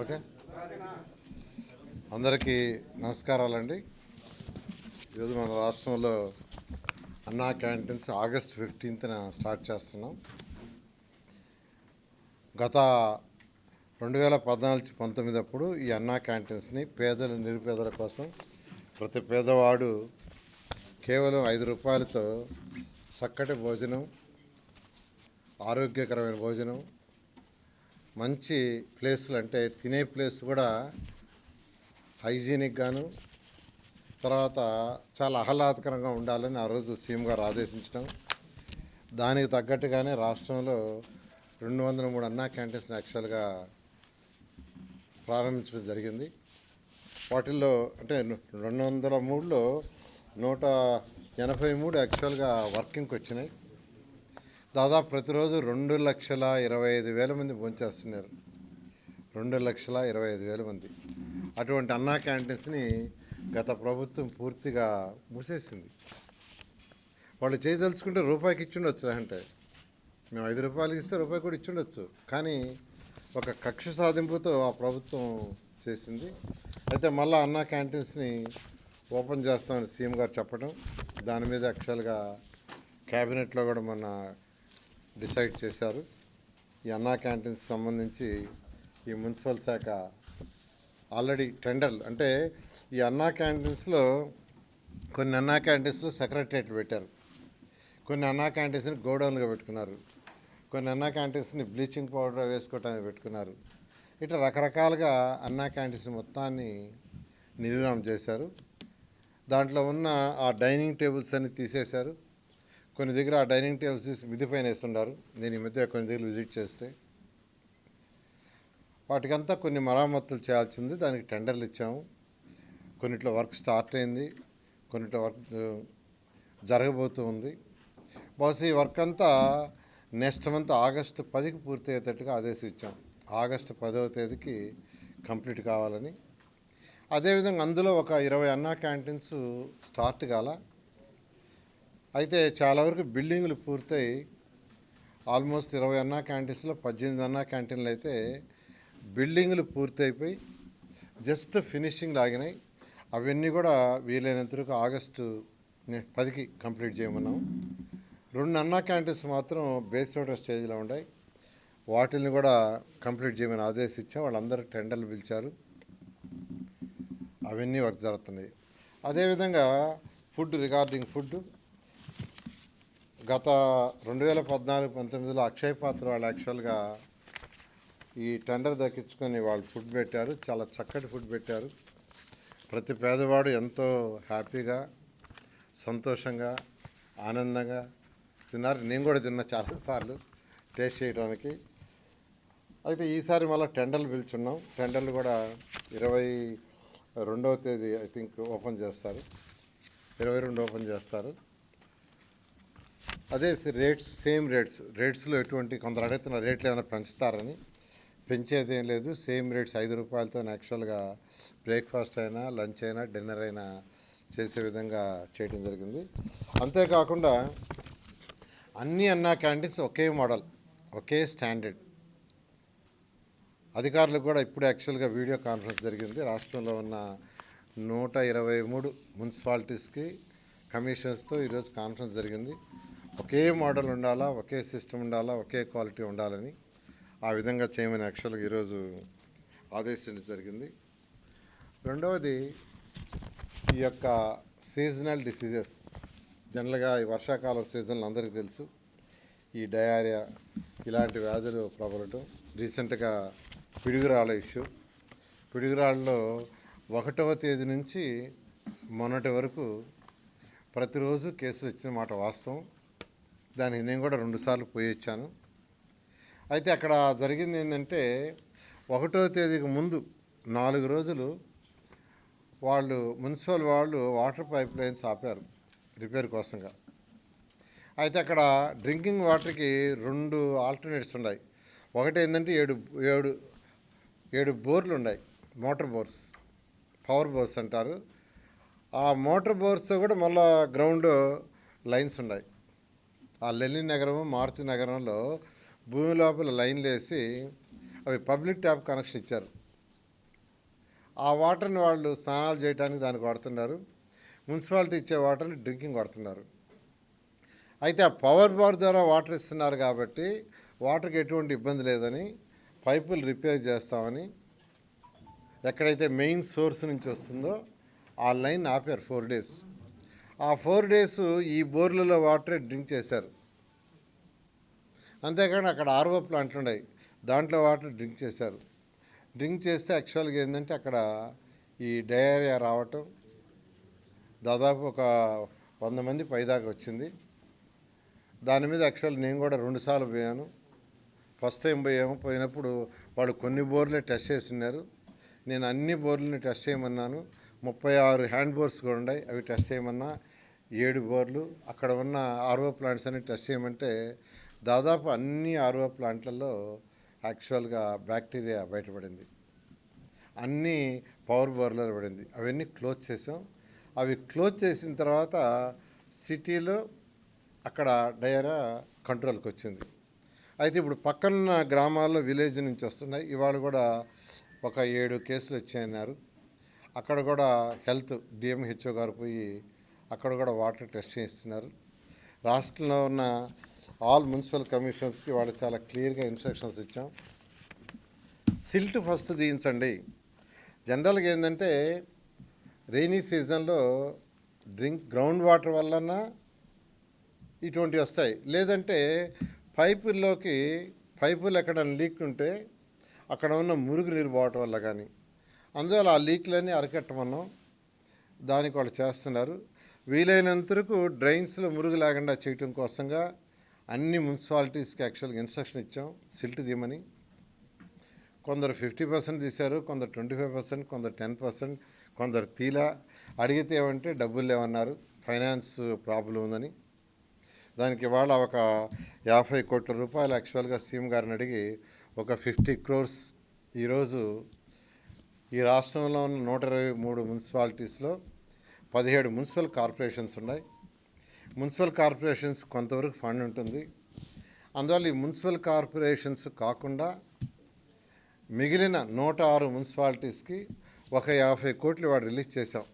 Okay. అందరికీ నమస్కారాలండి. ఈరోజు మన రాష్ట్రంలో అన్నా క్యాంటీన్స్ ఆగస్ట్ ఫిఫ్టీన్త్న స్టార్ట్ చేస్తున్నాం. గత రెండు వేల పద్నాలుగు పంతొమ్మిది అప్పుడు ఈ అన్నా క్యాంటీన్స్ని పేదల నిరుపేదల కోసం ప్రతి పేదవాడు కేవలం ఐదు రూపాయలతో చక్కటి భోజనం ఆరోగ్యకరమైన భోజనం మంచి ప్లేసులు అంటే తినే ప్లేస్ కూడా హైజీనిక్ గాను తర్వాత చాలా ఆహ్లాదకరంగా ఉండాలని ఆ రోజు సీఎం గారు ఆదేశించడం. దానికి తగ్గట్టుగానే రాష్ట్రంలో రెండు వందల మూడు అన్నా క్యాంటీన్స్ యాక్చువల్గా ప్రారంభించడం జరిగింది. వాటిల్లో అంటే రెండు వందల మూడులో నూట ఎనభై మూడు యాక్చువల్గా వర్కింగ్కి వచ్చినాయి. దాదాపు ప్రతిరోజు రెండు లక్షల ఇరవై ఐదు వేల మంది భోంచేస్తున్నారు. రెండు లక్షల ఇరవై ఐదు వేల మంది. అటువంటి అన్నా క్యాంటీన్స్ని గత ప్రభుత్వం పూర్తిగా మూసేసింది. వాళ్ళు చేయదలుచుకుంటే రూపాయికి ఇచ్చిండొచ్చు అంటే. మేము ఐదు రూపాయలకి ఇస్తే రూపాయి కూడా ఇచ్చిండొచ్చు. కానీ ఒక కక్ష సాధింపుతో ఆ ప్రభుత్వం చేసింది. అయితే మళ్ళీ అన్నా క్యాంటీన్స్ని ఓపెన్ చేస్తామని సీఎం గారు చెప్పడం దాని మీద యాక్చువల్గా క్యాబినెట్లో కూడా మొన్న డిసైడ్ చేశారు. ఈ అన్నా క్యాంటీన్స్ సంబంధించి ఈ మున్సిపల్ శాఖ ఆల్రెడీ టెండర్లు అంటే ఈ అన్నా క్యాంటీన్స్లో కొన్ని అన్నా క్యాంటీన్స్లో సెక్రటరియట్లు పెట్టారు. కొన్ని అన్నా క్యాంటీన్స్ని గోడౌన్గా పెట్టుకున్నారు. కొన్ని అన్నా క్యాంటీన్స్ని బ్లీచింగ్ పౌడర్ వేసుకోవటానికి పెట్టుకున్నారు. ఇట్లా రకరకాలుగా అన్నా క్యాంటీన్స్ మొత్తాన్ని నిర్మాణం చేశారు. దాంట్లో ఉన్న ఆ డైనింగ్ టేబుల్స్ అన్ని తీసేశారు. కొన్ని దగ్గర ఆ డైనింగ్ టేబుల్స్ తీసి మిది పైన వేస్తున్నారు నేను ఈ మధ్య కొన్ని దగ్గర విజిట్ చేస్తే వాటికంతా కొన్ని మరామతులు చేయాల్సింది దానికి టెండర్లు ఇచ్చాము. కొన్నిట్లో వర్క్ స్టార్ట్ అయింది. కొన్నిట్లో వర్క్ జరగబోతూ ఉంది. బహుశా ఈ వర్క్ అంతా నెక్స్ట్ మంత్ ఆగస్టు పదికి పూర్తి అయ్యేటట్టుగా ఆదేశించాం ఆగస్టు పదవ తేదీకి కంప్లీట్ కావాలని. అదేవిధంగా అందులో ఒక ఇరవై అన్నా క్యాంటీన్స్ స్టార్ట్ కాల. అయితే చాలా వరకు బిల్డింగ్లు పూర్తయి ఆల్మోస్ట్ ఇరవై అన్నా క్యాంటీన్స్లో పద్దెనిమిది అన్నా క్యాంటీన్లు అయితే బిల్డింగ్లు పూర్తయిపోయి జస్ట్ ఫినిషింగ్ లాగినాయి. అవన్నీ కూడా వీలైనంత వరకు ఆగస్టు పదికి కంప్లీట్ చేయమన్నాం రెండు అన్నా క్యాంటీన్స్ మాత్రం బేస్ వాటర్ స్టేజ్లో ఉన్నాయి వాటిని కూడా కంప్లీట్ చేయమని ఆదేశించాం. వాళ్ళందరూ టెండర్లు పిలిచారు. అవన్నీ వర్క్ జరుగుతున్నాయి. అదేవిధంగా ఫుడ్ రిగార్డింగ్ ఫుడ్ గత రెండు వేల పద్నాలుగు పంతొమ్మిదిలో అక్షయ పాత్ర వాళ్ళు యాక్చువల్గా ఈ టెండర్ దక్కించుకొని వాళ్ళు ఫుడ్ పెట్టారు. చాలా చక్కటి ఫుడ్ పెట్టారు. ప్రతి పేదవాడు ఎంతో హ్యాపీగా సంతోషంగా ఆనందంగా తిన్నారు. నేను కూడా తిన్నా చాలాసార్లు టేస్ట్ చేయడానికి అయితే ఈసారి మళ్ళీ టెండర్లు పిలుచున్నాం. టెండర్లు కూడా ఇరవై రెండవ తేదీ ఐ థింక్ ఓపెన్ చేస్తారు. ఇరవై రెండు ఓపెన్ చేస్తారు. అదే రేట్స్ సేమ్ రేట్స్. రేట్స్లో ఎటువంటి కొందరు అడుగుతున్న రేట్లు ఏమైనా పెంచుతారని పెంచేది ఏం లేదు. సేమ్ రేట్స్ ఐదు రూపాయలతో యాక్చువల్గా బ్రేక్ఫాస్ట్ అయినా లంచ్ అయినా డిన్నర్ అయినా చేసే విధంగా చేయడం జరిగింది. అంతేకాకుండా అన్ని అన్నా క్యాంటీన్స్ ఒకే మోడల్ ఒకే స్టాండర్డ్. అధికారులకు కూడా ఇప్పుడు యాక్చువల్గా వీడియో కాన్ఫరెన్స్ జరిగింది. రాష్ట్రంలో ఉన్న నూట ఇరవై మూడు మున్సిపాలిటీస్కి కమిషన్స్తో ఈరోజు కాన్ఫరెన్స్ జరిగింది. ఒకే మోడల్ ఉండాలా ఒకే సిస్టమ్ ఉండాలా ఒకే క్వాలిటీ ఉండాలని ఆ విధంగా చేయమని యాక్చువల్గా ఈరోజు ఆదేశించడం జరిగింది. రెండవది ఈ యొక్క సీజనల్ డిసీజెస్ జనరల్గా ఈ వర్షాకాలం సీజన్లు అందరికీ తెలుసు. ఈ డయారియా ఇలాంటి వ్యాధులు ప్రబలటం రీసెంట్గా పిడుగురాళ్ళ ఇష్యూ. పిడుగురాళ్ళలో ఒకటవ తేదీ నుంచి మొన్నటి వరకు ప్రతిరోజు కేసులు వచ్చిన మాట వాస్తవం. దానికి నేను కూడా రెండుసార్లు పోయి వచ్చాను. అయితే అక్కడ జరిగింది ఏంటంటే ఒకటో తేదీకి ముందు నాలుగు రోజులు వాళ్ళు మున్సిపల్ వాళ్ళు వాటర్ పైప్ లైన్స్ ఆపారు రిపేర్ కోసంగా. అయితే అక్కడ డ్రింకింగ్ వాటర్కి రెండు ఆల్టర్నేట్స్ ఉన్నాయి ఒకటి ఏంటంటే ఏడు ఏడు ఏడు బోర్లు ఉన్నాయి మోటార్ బోర్స్ పవర్ బోర్స్ అంటారు. ఆ మోటార్ బోర్స్తో కూడా మళ్ళా గ్రౌండ్ లైన్స్ ఉన్నాయి ఆ లెనిన్ నగరము మారుతి నగరంలో భూమి లోపల లైన్లు వేసి అవి పబ్లిక్ ట్యాప్ కనెక్షన్ ఇచ్చారు. ఆ వాటర్ని వాళ్ళు స్నానాలు చేయడానికి దానికి వాడుతున్నారు. మున్సిపాలిటీ ఇచ్చే వాటర్ని డ్రింకింగ్ వాడుతున్నారు. అయితే ఆ పవర్ బార్ ద్వారా వాటర్ ఇస్తున్నారు కాబట్టి వాటర్కి ఎటువంటి ఇబ్బంది లేదని పైపులు రిపేర్ చేస్తామని ఎక్కడైతే మెయిన్ సోర్స్ నుంచి వస్తుందో ఆ లైన్ ఆపారు ఫోర్ డేస్. ఆ ఫోర్ డేస్ ఈ బోర్లలో వాటరే డ్రింక్ చేశారు. అంతేకాని అక్కడ ఆర్ఓ ప్లాంట్లు ఉన్నాయి. దాంట్లో వాటర్ డ్రింక్ చేశారు. డ్రింక్ చేస్తే యాక్చువల్గా ఏంటంటే అక్కడ ఈ డయేరియా రావటం దాదాపు ఒక వంద మంది పైదాకా వచ్చింది. దాని మీద యాక్చువల్ నేను కూడా రెండుసార్లు పోయాను. ఫస్ట్ టైం పోయాము. పోయినప్పుడు వాళ్ళు కొన్ని బోర్లే టెస్ట్ చేస్తున్నారు నేను అన్ని బోర్లని టెస్ట్ చేయమన్నాను. ముప్పై ఆరు హ్యాండ్ బోర్స్ కూడా ఉన్నాయి. అవి టెస్ట్ చేయమన్నా ఏడు బోర్లు అక్కడ ఉన్న ఆర్ఓ ప్లాంట్స్ అన్ని టెస్ట్ చేయమంటే దాదాపు అన్ని ఆర్ఓ ప్లాంట్లలో యాక్చువల్గా బ్యాక్టీరియా బయటపడింది. అన్నీ పవర్ బోర్లర్ పడింది. అవన్నీ క్లోజ్ చేసాం. అవి క్లోజ్ చేసిన తర్వాత సిటీలో అక్కడ డయరా కంట్రోల్కి వచ్చింది. అయితే ఇప్పుడు పక్కన గ్రామాల్లో విలేజ్ నుంచి వస్తున్నాయి. ఇవాళ కూడా ఒక ఏడు కేసులు వచ్చాయన్నారు. అక్కడ కూడా హెల్త్ డిఎంహెచ్ఓ గారు పోయి అక్కడ కూడా వాటర్ టెస్ట్ చేస్తున్నారు రాష్ట్రంలో ఉన్న ఆల్ మున్సిపల్ కమిషన్స్కి వాళ్ళు చాలా క్లియర్గా ఇన్స్ట్రక్షన్స్ ఇచ్చాం. సిల్ట్ ఫస్ట్ తీయించండి. జనరల్గా ఏంటంటే రైనీ సీజన్లో డ్రింక్ గ్రౌండ్ వాటర్ వలన ఇటువంటివి వస్తాయి. లేదంటే పైపుల్లోకి పైపులు ఎక్కడ లీక్ ఉంటే అక్కడ ఉన్న మురుగు నీరు పోవటం వల్ల కానీ అందువల్ల ఆ లీక్లన్నీ అరికట్టమన్నాం. దానికి వాళ్ళు చేస్తున్నారు. వీలైనంత వరకు డ్రైన్స్లో మురుగు లేకుండా చేయటం కోసంగా అన్ని మున్సిపాలిటీస్కి యాక్చువల్గా ఇన్స్ట్రక్షన్ ఇచ్చాం. సిల్ట్ తీయమని. కొందరు ఫిఫ్టీ పర్సెంట్ తీశారు కొందరు ట్వంటీ ఫైవ్ పర్సెంట్ కొందరు టెన్ పర్సెంట్ కొందరు తీలా. అడిగితే ఏమంటే డబ్బులు లేవన్నారు. ఫైనాన్స్ ప్రాబ్లం ఉందని. దానికి వాళ్ళ ఒక యాభై కోట్ల రూపాయలు యాక్చువల్గా సీఎం గారిని అడిగి ఒక ఫిఫ్టీ క్రోర్స్ ఈరోజు ఈ రాష్ట్రంలో ఉన్న నూట ఇరవై మూడు మున్సిపాలిటీస్లో పదిహేడు మున్సిపల్ కార్పొరేషన్స్ ఉన్నాయి. మున్సిపల్ కార్పొరేషన్స్ కొంతవరకు ఫండ్ ఉంటుంది. అందువల్ల ఈ మున్సిపల్ కార్పొరేషన్స్ కాకుండా మిగిలిన నూట ఆరు మున్సిపాలిటీస్కి ఒక యాభై కోట్లు వాడు రిలీజ్ చేశాం.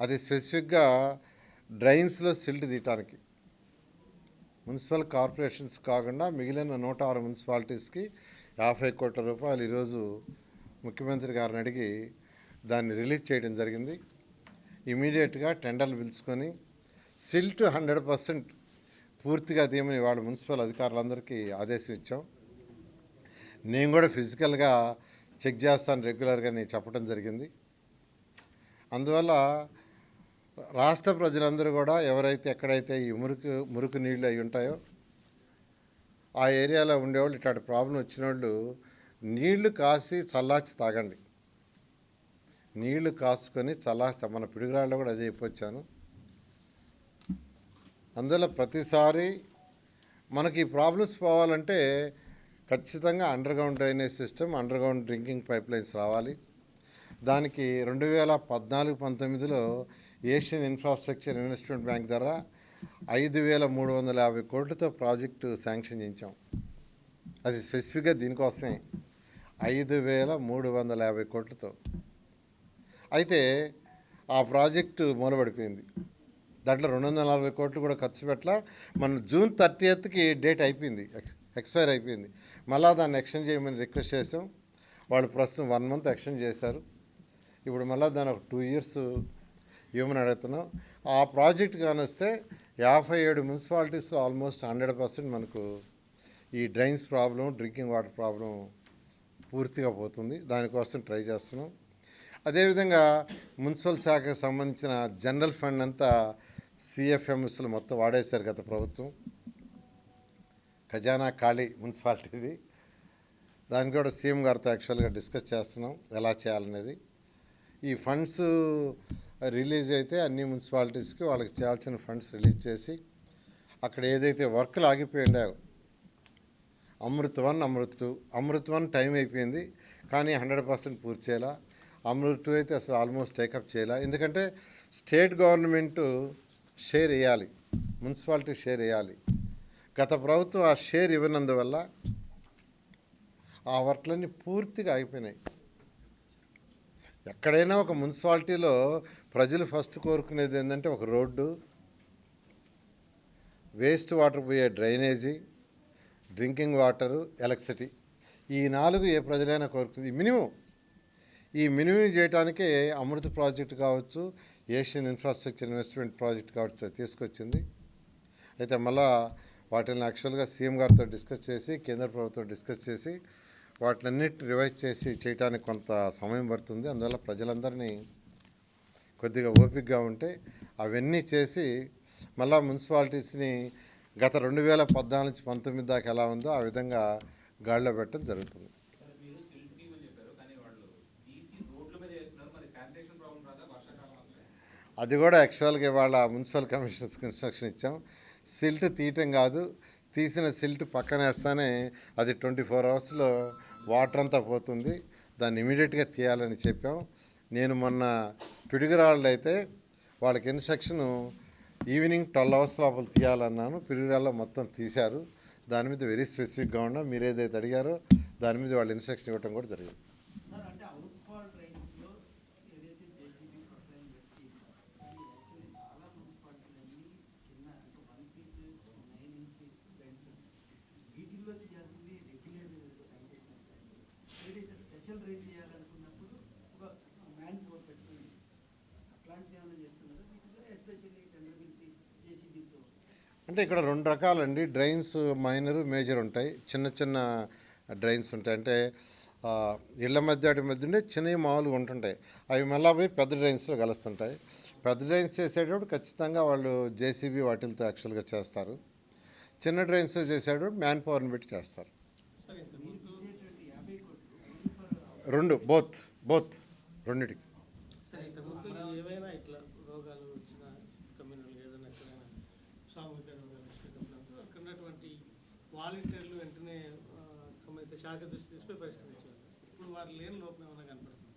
అది స్పెసిఫిక్గా డ్రైన్స్లో సిల్ట్ తీయటానికి. మున్సిపల్ కార్పొరేషన్స్ కాకుండా మిగిలిన నూట ఆరు మున్సిపాలిటీస్కి యాభై కోట్ల రూపాయలు ఈరోజు ముఖ్యమంత్రి గారిని అడిగి దాన్ని రిలీజ్ చేయడం జరిగింది. ఇమీడియట్గా టెండర్లు పిలుచుకొని సిల్ట్ హండ్రెడ్ పర్సెంట్ పూర్తిగా తీయమని వాళ్ళ మున్సిపల్ అధికారులందరికీ ఆదేశం ఇచ్చాం. నేను కూడా ఫిజికల్గా చెక్ చేస్తాను రెగ్యులర్గా నేను చెప్పడం జరిగింది. అందువల్ల రాష్ట్ర ప్రజలందరూ కూడా ఎవరైతే ఎక్కడైతే ఈ మురికి మురికి నీళ్ళు అయి ఉంటాయో ఆ ఏరియాలో ఉండేవాళ్ళు ఇట్లాంటి ప్రాబ్లం వచ్చిన వాళ్ళు నీళ్ళు కాసి చల్లార్చి తాగండి. నీళ్ళు కాసుకొని చల్లార్చి మన పిడుగురాళ్ళు కూడా అదే చెప్పొచ్చాను. అందువల్ల ప్రతిసారి మనకి ప్రాబ్లమ్స్ పోవాలంటే ఖచ్చితంగా underground drainage system underground drinking pipe lines రావాలి. దానికి రెండు వేల పద్నాలుగు పంతొమ్మిదిలో ఏషియన్ ఇన్ఫ్రాస్ట్రక్చర్ ఇన్వెస్ట్మెంట్ బ్యాంక్ ద్వారా ఐదు వేల మూడు వందల యాభై కోట్లతో ప్రాజెక్టు శాంక్షన్ చేయించాం. అది స్పెసిఫిక్గా దీనికోసమే. ఐదు వేల మూడు వందల యాభై కోట్లతో. అయితే ఆ ప్రాజెక్టు మూలబడిపోయింది. దాంట్లో రెండు వందల నలభై కోట్లు కూడా ఖర్చు పెట్టలా. మన జూన్ థర్టీ ఎయిత్కి డేట్ అయిపోయింది. ఎక్స్ ఎక్స్పైర్ అయిపోయింది. మళ్ళా దాన్ని ఎక్స్టెండ్ చేయమని రిక్వెస్ట్ చేసాం వాళ్ళు ప్రస్తుతం వన్ మంత్ ఎక్స్టెండ్ చేశారు. ఇప్పుడు మళ్ళీ దాని ఒక టూ ఇయర్స్ ఇవ్వమని అడుగుతున్నాం. ఆ ప్రాజెక్ట్ కానీ వస్తే యాభై ఏడు మున్సిపాలిటీస్ ఆల్మోస్ట్ హండ్రెడ్ పర్సెంట్ మనకు ఈ drains problem drinking water problem పూర్తిగా పోతుంది. దానికోసం ట్రై చేస్తున్నాం. అదేవిధంగా మున్సిపల్ శాఖకు సంబంధించిన జనరల్ ఫండ్ అంతా సిఎఫ్ఎంఎస్లు మొత్తం వాడేశారు గత ప్రభుత్వం. ఖజానా ఖాళీ మున్సిపాలిటీది. దానికి కూడా సీఎం గారితో యాక్చువల్గా డిస్కస్ చేస్తున్నాం. ఎలా చేయాలనేది. ఈ ఫండ్స్ రిలీజ్ అయితే అన్ని మున్సిపాలిటీస్కి వాళ్ళకి చేయాల్సిన ఫండ్స్ రిలీజ్ చేసి అక్కడ ఏదైతే వర్క్లు ఆగిపోయి ఉండాయో Amrut one Amrut two Amrut one time అయిపోయింది కానీ హండ్రెడ్ పర్సెంట్ పూర్తి చేయాల? అమృత్ టూ అయితే అసలు ఆల్మోస్ట్ టేకప్ చేయాల? ఎందుకంటే స్టేట్ గవర్నమెంట్ షేర్ వేయాలి మున్సిపాలిటీ షేర్ వేయాలి. గత ప్రభుత్వం ఆ షేర్ ఇవ్వనందువల్ల ఆ వర్క్లన్నీ పూర్తిగా ఆగిపోయినాయి. ఎక్కడైనా ఒక మున్సిపాలిటీలో ప్రజలు ఫస్ట్ కోరుకునేది ఏంటంటే ఒక రోడ్డు వేస్ట్ వాటర్ పోయే డ్రైనేజీ డ్రింకింగ్ వాటరు ఎలక్ట్రిసిటీ. ఈ నాలుగు ఏ ప్రజలైనా కోరుకుంది. మినిమం ఈ మినిమం చేయడానికే అమృత ప్రాజెక్ట్ కావచ్చు ఏషియన్ ఇన్ఫ్రాస్ట్రక్చర్ ఇన్వెస్ట్మెంట్ ప్రాజెక్ట్ కావచ్చు తీసుకొచ్చింది. అయితే మళ్ళా వాటిని యాక్చువల్గా సీఎం గారితో డిస్కస్ చేసి కేంద్ర ప్రభుత్వం డిస్కస్ చేసి వాటినన్నిటి రివైజ్ చేసి చేయడానికి కొంత సమయం పడుతుంది. అందువల్ల ప్రజలందరినీ కొద్దిగా ఓపికగా ఉంటే అవన్నీ చేసి మళ్ళా మున్సిపాలిటీస్ని గత రెండు వేల పద్నాలుగు నుంచి పంతొమ్మిది దాకా ఎలా ఉందో ఆ విధంగా గాడిలో పెట్టడం జరుగుతుంది. అది కూడా యాక్చువల్గా ఇవాళ మున్సిపల్ కమిషనర్స్కి ఇన్స్ట్రక్షన్ ఇచ్చాం. సిల్ట్ తీయటం కాదు తీసిన సిల్ట్ పక్కన వేస్తానే అది ట్వంటీ ఫోర్ అవర్స్లో వాటర్ అంతా పోతుంది. దాన్ని ఇమీడియట్గా తీయాలని చెప్పాం. నేను మొన్న పిడుగురాళ్ళు అయితే వాళ్ళకి ఇన్స్ట్రక్షను ఈవినింగ్ ట్వెల్వ్ అవర్స్ లోపల తీయాలన్నాను. పిడుగురాళ్ళలో మొత్తం తీశారు. దాని మీద వెరీ స్పెసిఫిక్గా ఉన్నా మీరు ఏదైతే అడిగారో దాని మీద వాళ్ళు ఇన్స్ట్రక్షన్ ఇవ్వడం కూడా జరిగింది సార్ అంటే అవుట్ ఫాల్ డ్రైన్స్లో ఏదైతే జేసీబీ ప్రొఫైల్ పెట్టి అది యాక్చువల్లీ చాలా మున్సిపాలిటీలన్నీ చిన్న అంటే one feet nine inch drains వీటిల్లో చేయాల్సింది రెగ్యులర్ శానిటేషన్ ఏదైతే స్పెషల్ డ్రైన్ చేయాలనుకున్నప్పుడు ఒక మ్యాన్ పవర్ పెట్టుకుని అట్లాంటిది ఏమైనా చేస్తున్నారా వీటిలో ఎస్పెషల్లీ టెండర్ పిలిచి జేసీబీతో అంటే ఇక్కడ రెండు రకాలండి. డ్రైన్స్ మైనర్ మేజర్ ఉంటాయి. చిన్న చిన్న డ్రైన్స్ ఉంటాయి. అంటే ఇళ్ళ ఇళ్ళ మధ్య వాటి మధ్య ఉండే చిన్నవి మామూలుగా ఉంటుంటాయి. అవి మళ్ళా పోయి పెద్ద డ్రైన్స్లో కలుస్తుంటాయి. పెద్ద డ్రైన్స్ చేసేటప్పుడు ఖచ్చితంగా వాళ్ళు జేసీబీ వాటిలతో యాక్చువల్గా చేస్తారు. చిన్న డ్రైన్స్ చేసేటప్పుడు మ్యాన్ పవర్ని పెట్టి చేస్తారు. రెండు బోత్ బోత్ రెండిటికి. వాలంటీర్లు వెంటనే సంబంధిత శాఖ దృష్టి తీసుకుని పరిష్కరించారు. ఇప్పుడు వారు లేని లోపం ఏమైనా కనపడుతుంది?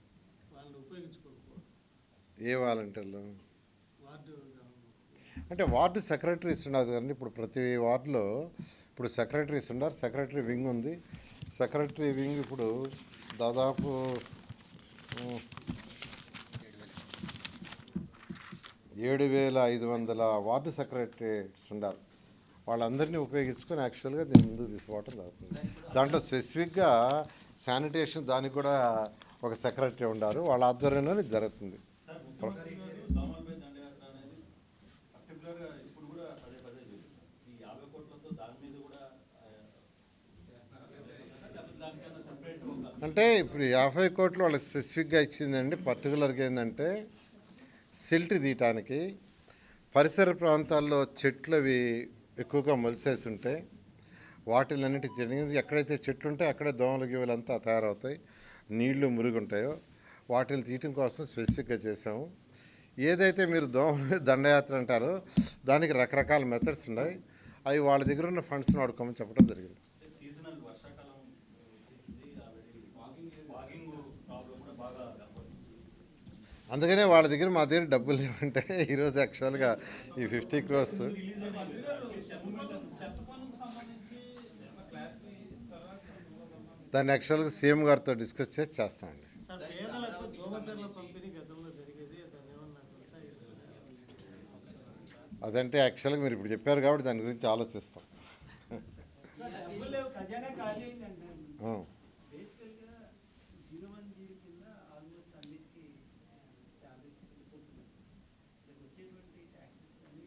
వాళ్ళని ఉపయోగించుకోకపోవడం. ఏ వాలంటీర్లు? వార్డు అంటే వార్డు సెక్రటరీస్ ఉన్నారు కదండి ఇప్పుడు ప్రతి వార్డులో ఇప్పుడు సెక్రటరీస్ ఉన్నారు సెక్రటరీ వింగ్ ఉంది. సెక్రటరీ వింగ్ ఇప్పుడు దాదాపు ఏడు వేల ఐదు వందల వార్డు సెక్రటరీస్ ఉన్నారు. వాళ్ళందరినీ ఉపయోగించుకొని యాక్చువల్గా దీన్ని ముందుకు తీసుకోవటం జరుగుతుంది. దాంట్లో స్పెసిఫిక్గా శానిటేషన్ దానికి కూడా ఒక సెక్రటరీ ఉన్నారు వాళ్ళ ఆధ్వర్యంలోనే జరుగుతుంది. దాని మీద అంటే ఇప్పుడు యాభై కోట్లు వాళ్ళకి స్పెసిఫిక్గా ఇచ్చిందండి. పర్టికులర్గా ఏంటంటే సిల్ట్ తీయటానికి పరిసర ప్రాంతాల్లో చెట్లు అవి ఎక్కువగా మొలిసేసి ఉంటాయి వాటిలన్నిటి జరిగింది ఎక్కడైతే చెట్లు ఉంటాయో అక్కడే దోమలు గీవులంతా అంతా తయారవుతాయి నీళ్ళు మురుగుంటాయో వాటిని తీయటం కోసం స్పెసిఫిక్గా చేసాము ఏదైతే మీరు దోమలు దండయాత్ర అంటారో దానికి రకరకాల మెథడ్స్ ఉన్నాయి. అవి వాళ్ళ దగ్గర ఉన్న ఫండ్స్ని వాడుకోమని చెప్పడం జరిగింది సీజనల్ వర్షాకాలం వచ్చేసింది ఆల్రెడీ వాకింగ్ వాకింగ్ ప్రాబ్లం కూడా బాగా కనపడుతుంది అందుకనే వాళ్ళ దగ్గర మా దగ్గర డబ్బులు లేవంటే ఈరోజు యాక్చువల్గా ఈ ఫిఫ్టీ క్రోర్స్ దాన్ని యాక్చువల్గా సీఎం గారితో డిస్కస్ చేసి చేస్తామండి. అదంటే యాక్చువల్గా మీరు ఇప్పుడు చెప్పారు కాబట్టి దాని గురించి ఆలోచిస్తాం డబ్బులు లేవు ఖజానా ఖాళీ అయిందండి ఆ. బేసికల్గా జీరో వన్ జీరో కింద ఆల్మోస్ట్ అన్నిటికీ శాలరీస్ వెళ్ళిపోతున్నాయి ఇక్కడ వచ్చేటువంటి ట్యాక్సెస్ అన్ని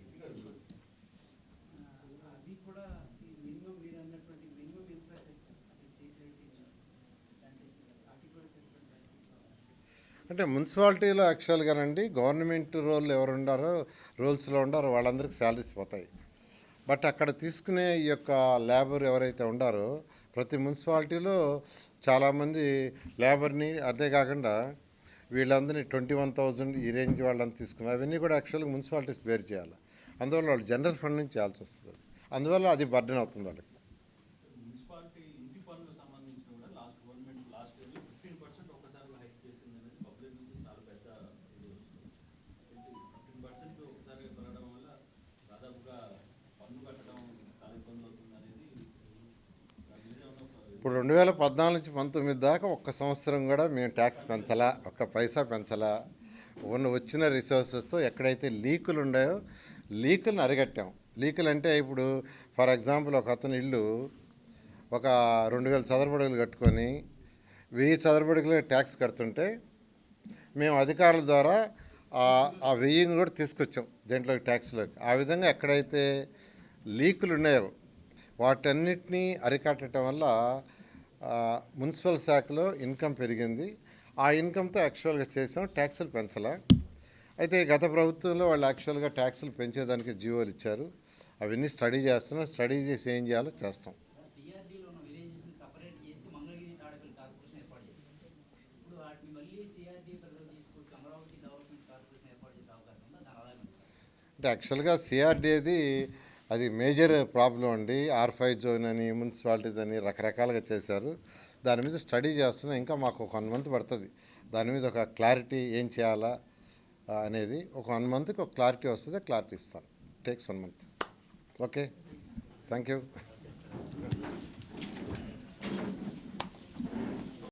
అవి కూడా ఈ మినిమం మీరు అన్నటువంటి మినిమం ఇన్ఫ్రాస్ట్రక్చర్ అది స్ట్రీట్ లైటింగ్ శానిటేషన్ వాటికి కూడా సరిపడే బడ్జెట్ కావాలి అంటే మున్సిపాలిటీలో యాక్చువల్గానండి గవర్నమెంట్ రోల్ ఎవరు ఉండారో రోల్స్లో ఉండారో వాళ్ళందరికీ శాలరీస్ పోతాయి. బట్ అక్కడ తీసుకునే ఈ యొక్క లేబర్ ఎవరైతే ఉండారో ప్రతి మున్సిపాలిటీలో చాలామంది లేబర్ని అదే కాకుండా వీళ్ళందరినీ ట్వంటీ వన్ థౌజండ్ ఈ రేంజ్ వాళ్ళని తీసుకున్నారు. అవన్నీ కూడా యాక్చువల్గా మున్సిపాలిటీస్ బేర్ చేయాలి. అందువల్ల వాళ్ళు జనరల్ ఫండ్ నుంచి చేయాల్సి వస్తుంది. అందువల్ల అది బర్డెన్ అవుతుంది వాళ్ళకి. ఇప్పుడు రెండు వేల పద్నాలుగు నుంచి పంతొమ్మిది దాకా ఒక్క సంవత్సరం కూడా మేము ట్యాక్స్ పెంచలా ఒక్క పైసా పెంచలా. ఉన్న వచ్చిన రిసోర్సెస్తో ఎక్కడైతే లీకులు ఉన్నాయో లీకులను అరిగట్టాం. లీకులు అంటే ఇప్పుడు ఫర్ ఎగ్జాంపుల్ ఒక అతని ఇల్లు ఒక రెండు వేల చదరపడుగులు కట్టుకొని వెయ్యి చదరపడుగులు ట్యాక్స్ కడుతుంటే మేము అధికారుల ద్వారా ఆ- వెయ్యిని కూడా తీసుకొచ్చాం దీంట్లో ట్యాక్స్లోకి. ఆ విధంగా ఎక్కడైతే లీకులు ఉన్నాయో వాటన్నిటినీ అరికట్టడం వల్ల మున్సిపల్ శాఖలో ఇన్కమ్ పెరిగింది. ఆ ఇన్కమ్తో యాక్చువల్గా చేసాం ట్యాక్సులు పెంచలే. అయితే గత ప్రభుత్వంలో వాళ్ళు యాక్చువల్గా ట్యాక్సులు పెంచేదానికి జీవోలు ఇచ్చారు. అవన్నీ స్టడీ చేస్తున్నాం స్టడీ చేసి ఏం చేయాలో చేస్తాం. సిఆర్డీ అంటే యాక్చువల్గా సిఆర్డీది అది మేజర్ ప్రాబ్లం అండి. ఆర్ ఫైవ్ జోన్ అని మున్సిపాలిటీస్ అని రకరకాలుగా చేశారు. దాని మీద స్టడీ చేస్తున్నాం ఇంకా మాకు ఒక వన్ మంత్ పడుతుంది. దాని మీద ఒక క్లారిటీ ఏం చేయాలా అనేది ఒక వన్ మంత్కి ఒక క్లారిటీ వస్తుంది క్లారిటీ ఇస్తాను. Takes one month okay thank you